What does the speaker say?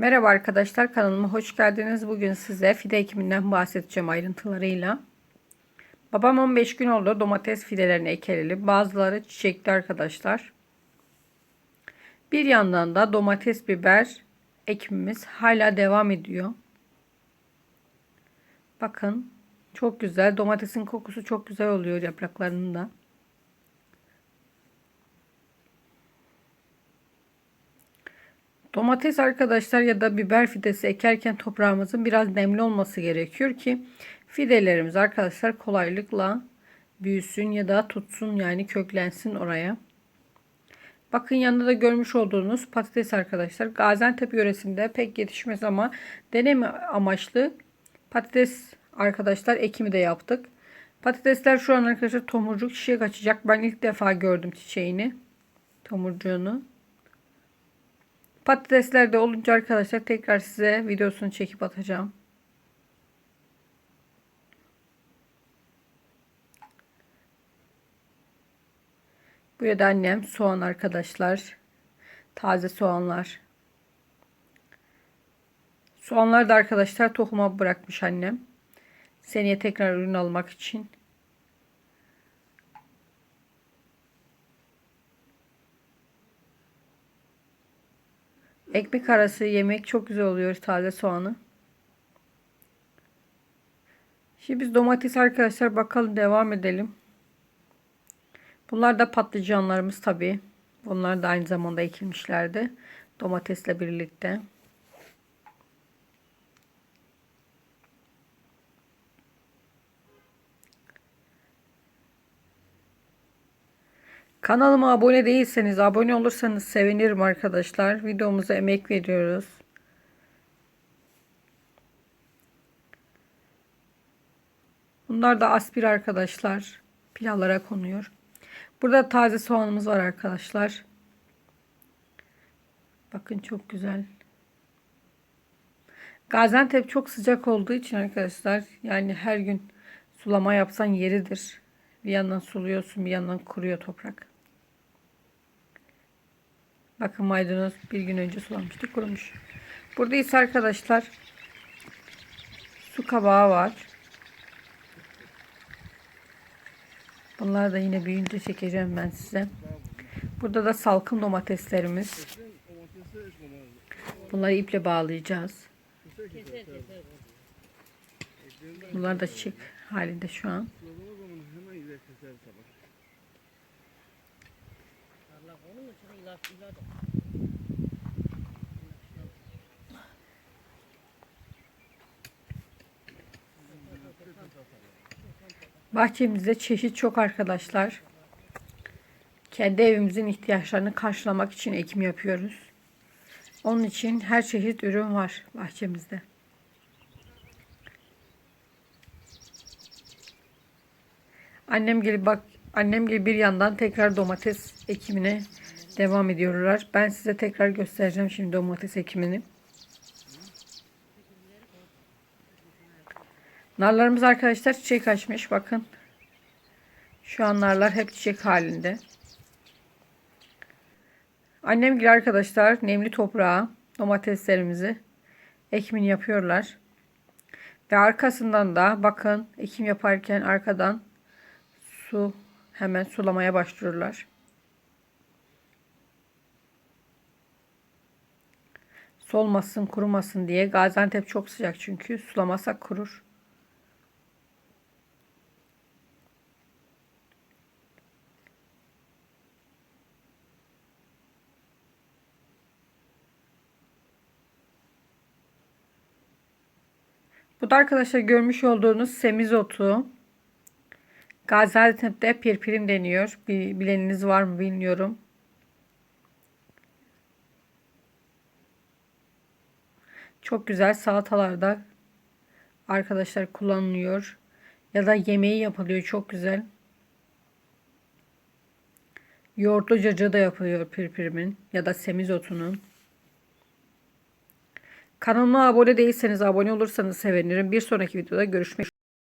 Merhaba arkadaşlar kanalıma hoş geldiniz. Bugün size fide ekiminden bahsedeceğim ayrıntılarıyla. Babam 15 gün oldu domates fidelerini ekeleli. Bazıları çiçekli arkadaşlar. Bir yandan da domates biber ekimimiz hala devam ediyor. Bakın çok güzel. Domatesin kokusu çok güzel oluyor yapraklarında. Domates arkadaşlar ya da biber fidesi ekerken toprağımızın biraz nemli olması gerekiyor ki fidelerimiz arkadaşlar kolaylıkla büyüsün ya da tutsun yani köklensin oraya. Bakın yanında da görmüş olduğunuz patates arkadaşlar. Gaziantep yöresinde pek yetişmez ama deneme amaçlı patates arkadaşlar ekimi de yaptık. Patatesler şu an arkadaşlar tomurcuk çiçek açacak. Ben ilk defa gördüm çiçeğini. Tomurcuğunu. Patatesler de olunca arkadaşlar tekrar size videosunu çekip atacağım. Buraya da annem soğan arkadaşlar. Taze soğanlar. Soğanlar da arkadaşlar tohuma bırakmış annem. Seneye tekrar ürün almak için. Ekmek arası yemek çok güzel oluyor taze soğanı. Şimdi biz domates arkadaşlar bakalım devam edelim. Bunlar da patlıcanlarımız tabi. Bunlar da aynı zamanda ekilmişlerdi. Domatesle birlikte. Kanalıma abone değilseniz abone olursanız sevinirim arkadaşlar. Videomuza emek veriyoruz. Bunlar da aspir arkadaşlar. Pilavlara konuyor. Burada taze soğanımız var arkadaşlar. Bakın çok güzel. Gaziantep çok sıcak olduğu için arkadaşlar yani her gün sulama yapsan yeridir. Bir yandan suluyorsun bir yandan kuruyor toprak. Bakın maydanoz bir gün önce sulamıştık kurumuş. Burada ise arkadaşlar su kabağı var. Bunlar da yine büyüyünce çekeceğim ben size. Burada da salkım domateslerimiz. Bunları iple bağlayacağız. Bunlar da çiçek halinde şu an. Bahçemizde çeşit çok arkadaşlar. Kendi evimizin ihtiyaçlarını karşılamak için ekim yapıyoruz. Onun için her çeşit ürün var bahçemizde. Annem gibi bak annem gibi bir yandan tekrar domates ekimine devam ediyorlar. Ben size tekrar göstereceğim şimdi domates ekimini. Narlarımız arkadaşlar çiçek açmış. Bakın. Şu an narlar hep çiçek halinde. Annem gibi arkadaşlar nemli toprağa domateslerimizi ekimini yapıyorlar. Ve arkasından da bakın ekim yaparken arkadan su hemen sulamaya başlıyorlar. Solmasın, kurumasın diye. Gaziantep çok sıcak çünkü sulamazsak kurur. Bu da arkadaşlar görmüş olduğunuz semizotu. Gaziantep'te pirpirim deniyor. Bileniniz var mı bilmiyorum. Çok güzel salatalarda arkadaşlar kullanılıyor. Ya da yemeği yapılıyor çok güzel. Yoğurtlu cacığı da yapılıyor pirpirimin ya da semizotunun. Kanalıma abone değilseniz abone olursanız sevinirim. Bir sonraki videoda görüşmek